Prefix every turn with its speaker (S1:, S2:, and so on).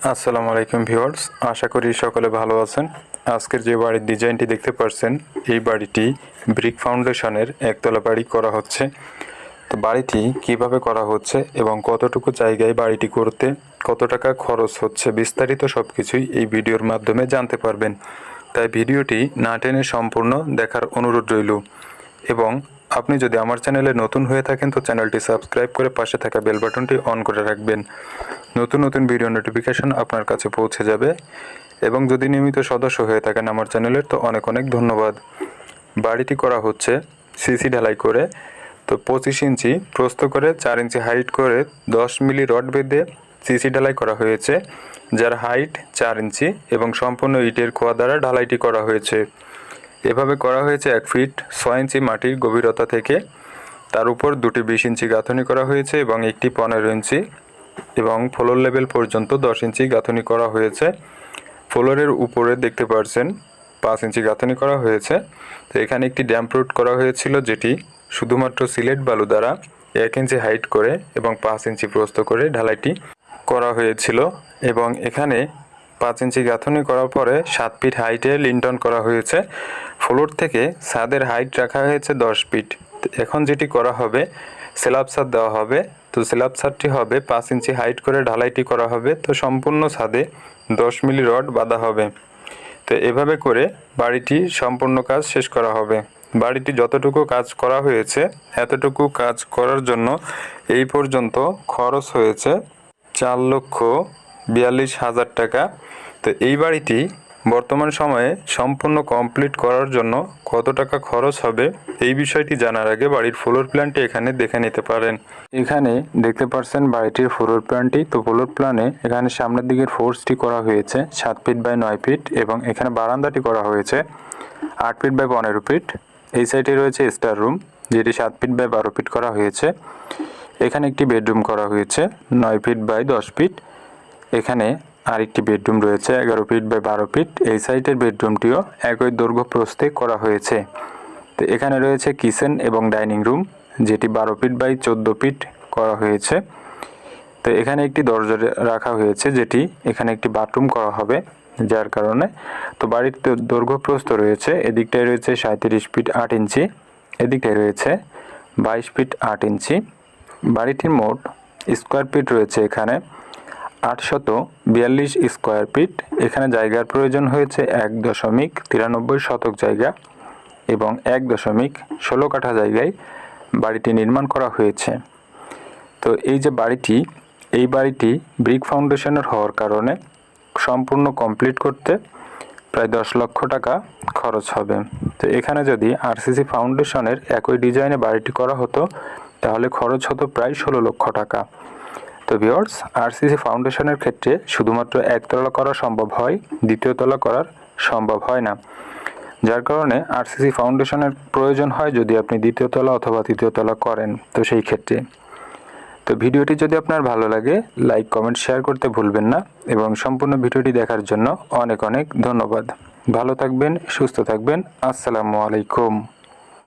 S1: আসসালামু আলাইকুম ভিউয়ার্স, আশা করি সকলে ভালো আছেন। আজকের যে বাড়ির ডিজাইনটি দেখতে পাচ্ছেন এই বাড়িটি ব্রিক ফাউন্ডেশনের একতলা বাড়ি করা হচ্ছে। তো বাড়িটি কীভাবে করা হচ্ছে এবং কতটুকু জায়গায় বাড়িটি করতে কত টাকা খরচ হচ্ছে বিস্তারিত সব কিছুই এই ভিডিওর মাধ্যমে জানতে পারবেন। তাই ভিডিওটি না টেনে সম্পূর্ণ দেখার অনুরোধ রইল এবং আপনি যদি আমার চ্যানেলে নতুন হয়ে থাকেন, তো চ্যানেলটি সাবস্ক্রাইব করে পাশে থাকা বেল বাটনটি অন করে রাখবেন। নতুন নতুন ভিডিও নোটিফিকেশন আপনার কাছে পৌঁছে যাবে। এবং যদি নিয়মিত সদস্য হয়ে থাকেন আমার চ্যানেলের, তো অনেক অনেক ধন্যবাদ। বাড়িটি করা হচ্ছে সিসি ঢালাই করে। তো পঁচিশ ইঞ্চি প্রস্ত করে, চার ইঞ্চি হাইট করে, দশ মিলি রড বেঁধে সিসি ঢালাই করা হয়েছে, যার হাইট চার ইঞ্চি এবং সম্পূর্ণ ইটের খোয়া দ্বারা ঢালাইটি করা হয়েছে। এভাবে করা হয়েছে এক ফিট ছয় ইঞ্চি মাটির গভীরতা থেকে। তার উপর দুটি বিশ ইঞ্চি গাঁথনি করা হয়েছে এবং একটি পনেরো ইঞ্চি এবং ফ্লোর লেভেল পর্যন্ত দশ ইঞ্চি গাঁথনি করা হয়েছে। ফ্লোরের উপরে দেখতে পাচ্ছেন পাঁচ ইঞ্চি গাঁথনি করা হয়েছে। তো এখানে একটি ড্যাম্প রুট করা হয়েছিল যেটি শুধুমাত্র সিলেট বালু দ্বারা এক ইঞ্চি হাইট করে এবং পাঁচ ইঞ্চি প্রস্ত করে ঢালাইটি করা হয়েছিল এবং এখানে পাঁচ ইঞ্চি গাঁথনি করার পরে সাত ফিট হাইটে লিন্টন করা হয়েছে। ফ্লোর থেকে ছাদের হাইট রাখা হয়েছে দশ ফিট। এখন যেটি করা হবে স্ল্যাব ছাদ দেওয়া হবে। তো স্ল্যাব ছাদটি হবে পাঁচ ইঞ্চি হাইট করে ঢালাইটি করা হবে। তো সম্পূর্ণ ছাদে দশ মিলি রড বাঁধা হবে। তো এভাবে করে বাড়িটি সম্পূর্ণ কাজ শেষ করা হবে। বাড়িটি যতটুকু কাজ করা হয়েছে, এতটুকু কাজ করার জন্য এই পর্যন্ত খরচ হয়েছে চার লক্ষ বিয়াল্লিশ হাজার টাকা। তো এই বাড়িটি বর্তমান সময়ে সম্পূর্ণ কমপ্লিট করার জন্য কত টাকা খরচ হবে এই বিষয়টি জানার আগে বাড়ির ফ্লোর প্ল্যানটি এখানে দেখে নিতে পারেন। এখানে দেখতে পাচ্ছেন বাড়িটির ফ্লোর প্ল্যানটি তো ফ্লোর প্ল্যানে এখানে সামনের দিকের ফোর্সটি করা হয়েছে সাত ফিট বাই নয় ফিট এবং এখানে বারান্দাটি করা হয়েছে আট ফিট বাই পনেরো ফিট এই সাইডে রয়েছে স্টার রুম যেটি সাত ফিট বাই বারো ফিট করা হয়েছে। এখানে একটি বেডরুম করা হয়েছে, নয় ফিট বাই দশ ফিট এখানে আরেকটি বেডরুম রয়েছে, এগারো ফিট বাই বারো ফিট। এই সাইডের বেডরুমটিও একই দৈর্ঘ্য প্রস্থে করা হয়েছে। তো এখানে রয়েছে কিচেন এবং ডাইনিং রুম, যেটি বারো ফিট বাই চোদ্দ ফিট করা হয়েছে। তো এখানে একটি দরজা রাখা হয়েছে, যেটি এখানে একটি বাথরুম করা হবে, যার কারণে তো বাড়ির তো দৈর্ঘ্য প্রস্থ রয়েছে। এদিকটায় রয়েছে সাঁত্রিশ ফিট আট ইঞ্চি, এদিকটায় রয়েছে বাইশ ফিট আট ইঞ্চি। বাড়িটির মোট স্কোয়ার ফিট রয়েছে এখানে। আটশত বিয়াল্লিশ স্কোয়ার ফিট। এখানে জায়গার প্রয়োজন হয়েছে এক দশমিক তিরানব্বই শতক জায়গা এবং এক দশমিক ষোলো কাঠা জায়গায় বাড়িটি নির্মাণ করা হয়েছে। তো এই যে বাড়িটি, এই বাড়িটি ব্রিক ফাউন্ডেশনের হওয়ার কারণে সম্পূর্ণ কমপ্লিট করতে প্রায় দশ লক্ষ টাকা খরচ হবে। তো এখানে যদি আরসিসি ফাউন্ডেশনের একই ডিজাইনে বাড়িটি করা হতো, তাহলে খরচ হতো প্রায় ষোলো লক্ষ টাকা। তো ভিওর্স আরসিসি ফাউন্ডেশনের ক্ষেত্রে শুধুমাত্র একতলা করা সম্ভব হয়, দ্বিতীয় তলা করার সম্ভব হয় না। যার কারণে আরসিসি ফাউন্ডেশনের প্রয়োজন হয় যদি আপনি দ্বিতীয় তলা অথবা তৃতীয় তলা করেন, তো সেই ক্ষেত্রে। তো ভিডিওটি যদি আপনার ভালো লাগে লাইক কমেন্ট শেয়ার করতে ভুলবেন না এবং সম্পূর্ণ ভিডিওটি দেখার জন্য অনেক অনেক ধন্যবাদ। ভালো থাকবেন, সুস্থ থাকবেন, আসসালামু আলাইকুম।